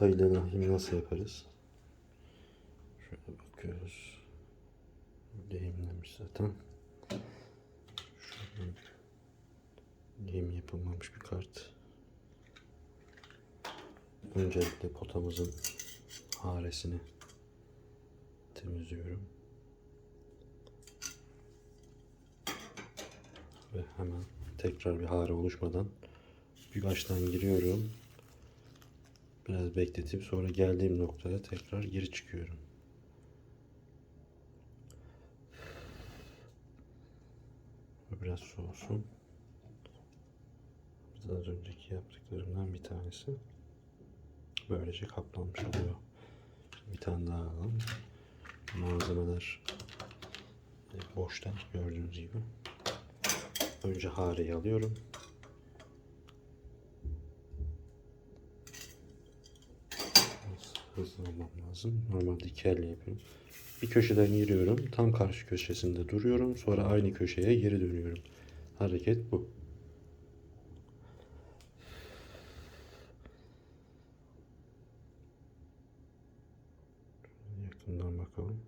rahim nasıl yaparız? Şöyle bakıyoruz. Lehimlemiş zaten. Şöyle lehim yapılmamış bir kart. Öncelikle potamızın haresini temizliyorum. Ve hemen tekrar bir hare oluşmadan bir baştan giriyorum. Biraz bekletip sonra geldiğim noktaya tekrar geri çıkıyorum. Biraz soğusun. Az önceki yaptıklarımdan bir tanesi. Böylece kaplanmış oluyor. Bir tane daha alalım. Malzemeler e, boşta gördüğünüz gibi. Önce hareyi alıyorum. Biraz hızlı olmam lazım. Normalde iki elle yapıyorum. Bir köşeden giriyorum. Tam karşı köşesinde duruyorum. Sonra aynı köşeye geri dönüyorum. Hareket bu. Yakından bakalım.